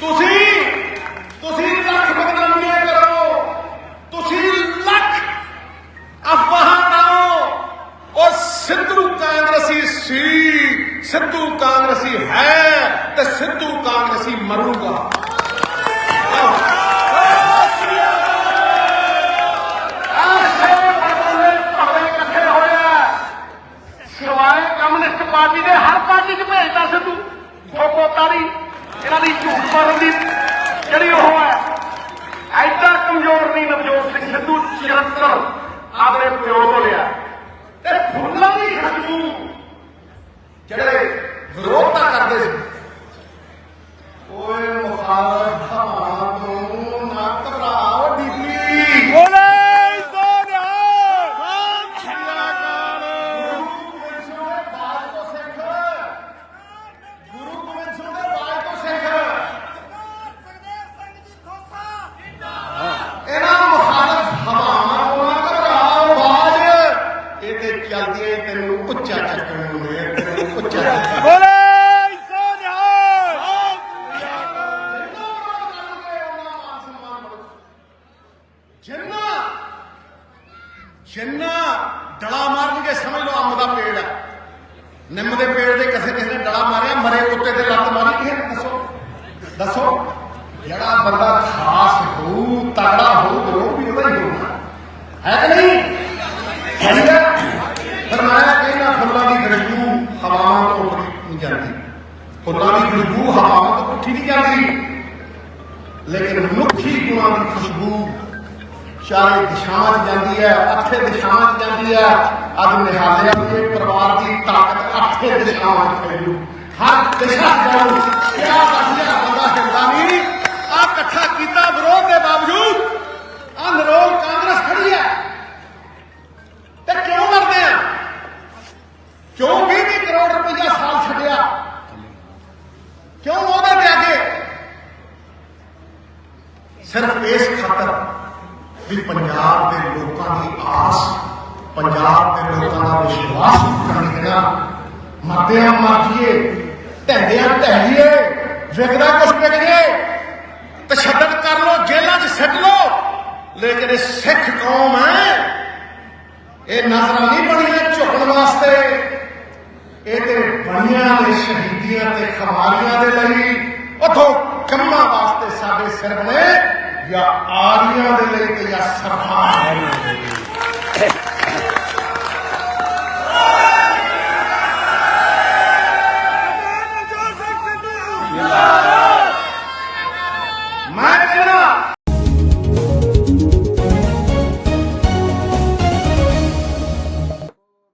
ਤੁਸੀਂ ਤੁਸੀਂ ਲੱਖ ਬਦਨਾਮੀਆਂ ਕਰੋ। ਤੁਸੀਂ ਲੱਖ ਅਫਵਾਹਾਂ ਲਾਓ ਉਹ ਸਿੱਧੂ ਕਾਂਗਰਸੀ ਸੀ, ਸਿੱਧੂ ਕਾਂਗਰਸੀ ਹੈ ਤੇ ਸਿੱਧੂ ਕਾਂਗਰਸੀ ਮਰੂਗਾ। ਸਿਵਾਏ ਕਮਿਊਨਿਸਟ ਪਾਰਟੀ ਦੇ ਹਰ ਪਾਰਟੀ 'ਚ ਭੇਜਦਾ ਸਿੱਧੂ। ਠੋਕੋਤਾ ਦੀ ਇਹਨਾਂ ਦੀ ਝੂਠ ਮਾਰਨ ਦੀ ਜਿਹੜੀ ਉਹ ਹੈ ਐਡਾ ਕਮਜ਼ੋਰ ਨਹੀਂ ਨਵਜੋਤ ਸਿੰਘ ਸਿੱਧੂ ਚਿਰੰਤਰ ਆਪਣੇ ਪਿਓ ਤੋਂ ਲਿਆ। ਤੇ ਫੁੱਲਾਂ ਦੀ ਖੁਸ਼ਬੂ ਜਿਹੜੇ ਵਿਰੋਧ ਕਰਦੇ ਸੀ ਓਏ ਮੁਖਾਲਫ ਹਵਾ ਤੋਂ ਨਾ ਘਬਰਾਓ ਡੀਪੀ ਬੋਲੇ ਸੋਨਿਆ ਗੁਰੂ ਗੋਬਿੰਦ ਸਿੰਘ ਦੇ ਬਾਜ ਤੋਂ ਸਿੱਖ ਇਹਨਾਂ ਮੁਖਾਲਫ ਹਵਾਵਾਂ ਤੋਂ ਨਾ ਘਬਰਾਓ ਬਾਜ ਇਹ ਤੇ ਚੱਲਦੀਆਂ ਹੀ ਤੈਨੂੰ ਉੱਚਾ ਚੱਕਣ ਨੂੰ ਨੇ ਉੱਚਾ ਬੋਲੇ। ਜਿੰਨਾ ਜਿੰਨਾ ਡਲਾ ਮਾਰਨਗੇ ਸਮਝ ਲਓ ਅੰਬ ਦਾ ਪੇੜ ਹੈ ਨਿੰਮ ਦੇ ਪੇੜ ਦੇ ਕਿਸੇ ਕਿਸੇ ਨੇ ਡਲਾ ਮਾਰਿਆ, ਮਰੇ ਕੁੱਤੇ ਤੇ ਲੱਤ ਮਾਰੀ, ਕਿਸੇ ਨੇ ਦੱਸੋ? ਦੱਸੋ? ਜਿਹੜਾ ਬੰਦਾ ਖਾਸ ਹੋਊ ਤਗੜਾ ਹੋਊ ਉਹ ਵੀ ਉਹਦਾ ਹੀ ਹੋਊਗਾ। ਹੈ ਕਿ ਨਹੀਂ ਹੈ ਨਾ? ਫਿਰ ਮੈਂ ਕਹਿੰਦਾ ਫੁੱਲਾਂ ਦੀ ਖੁਸ਼ਬੂ ਹਵਾਵਾਂ ਤੋਂ ਉੱਪਰ ਨਹੀਂ ਜਾਂਦੀ ਫੁੱਲਾਂ ਦੀ ਖੁਸ਼ਬੂ ਹਵਾਵਾਂ ਤੋਂ ਉੱਠੀ ਨਹੀਂ ਜਾਂਦੀ ਲੇਕਿਨ ਮਨੁੱਖੀ ਗੁਣਾਂ ਦੀ ਖੁਸ਼ਬੂ ਚਾਰੇ ਦਿਸ਼ਾਵਾਂ 'ਚ ਜਾਂਦੀ ਹੈ ਅੱਠੇ ਦਿਸ਼ਾਵਾਂ 'ਚ ਜਾਂਦੀ ਹੈ ਅੱਜ ਨਿਹਾਲਿਆ ਵੀ ਇਹ ਪਰਿਵਾਰ ਦੀ ਤਾਕਤ ਅੱਠੇ ਦਿਸ਼ਾਵਾਂ 'ਚ ਫੈਲੂ ਹਰ ਦਿਸ਼ਾ 'ਚ ਜਾਊ ਕਿਆ ਵਧੀਆ ਬੰਦਾ ਹਿਲਦਾ ਨਹੀਂ ਆ ਇਕੱਠਾ ਕੀਤਾ ਵਿਰੋਧ ਦੇ ਬਾਵਜੂਦ ਆ ਨਰੋਲ ਕਾਂਗਰਸ ਖੜੀ ਹੈ ਤੇ ਕਿਉਂ ਲੜਦੇ ਆ ਕਿਉਂ 20 ਕਰੋੜ ਰੁਪਈਆ ਸਾਲ ਛੱਡਿਆ। ਕਿਉਂ ਉਹਦੇ ਤੇ ਅੱਗੇ? ਸਿਰਫ ਇਸ ਖਾਤਰ ਵੀ ਪੰਜਾਬ ਦੇ ਲੋਕਾਂ ਦੀ ਆਸ, ਪੰਜਾਬ ਦੇ ਲੋਕਾਂ ਦਾ ਵਿਸ਼ਵਾਸ ਕਰਨ ਦੇਣਾ ਮਰਦਿਆਂ ਮਰਜੀਏ ਢਹਿੰਦਿਆਂ ਢਹਿਈਏ ਵਿਕਦਾ ਕੁਛ ਵਿਕ ਜੇ ਤਸ਼ੱਦਦ ਕਰ ਲੋ ਜੇਲ੍ਹਾਂ 'ਚ ਸਿੱਟ ਲੋ ਲੇਕਿਨ ਇਹ ਸਿੱਖ ਕੌਮ ਹੈ, ਇਹ ਨਜ਼ਰਾਂ ਨਹੀਂ ਬਣੀਆਂ ਝੁਕਣ ਵਾਸਤੇ ਇਹ ਤੇ ਸ਼ਹੀਦੀਆਂ ਤੇ ਖਮਾਰੀਆਂ ਦੇ ਲਈ ਉਥੋਂ ਕੰਮਾਂ ਵਾਸਤੇ ਸਾਡੇ ਸਿਰ ਬਣੇ ਜਾਂ ਆਰੀਆਂ ਦੇ ਲਈ ਤੇ ਜਾਂ ਸਰਕਾਰ ਦੇ ਲਈ।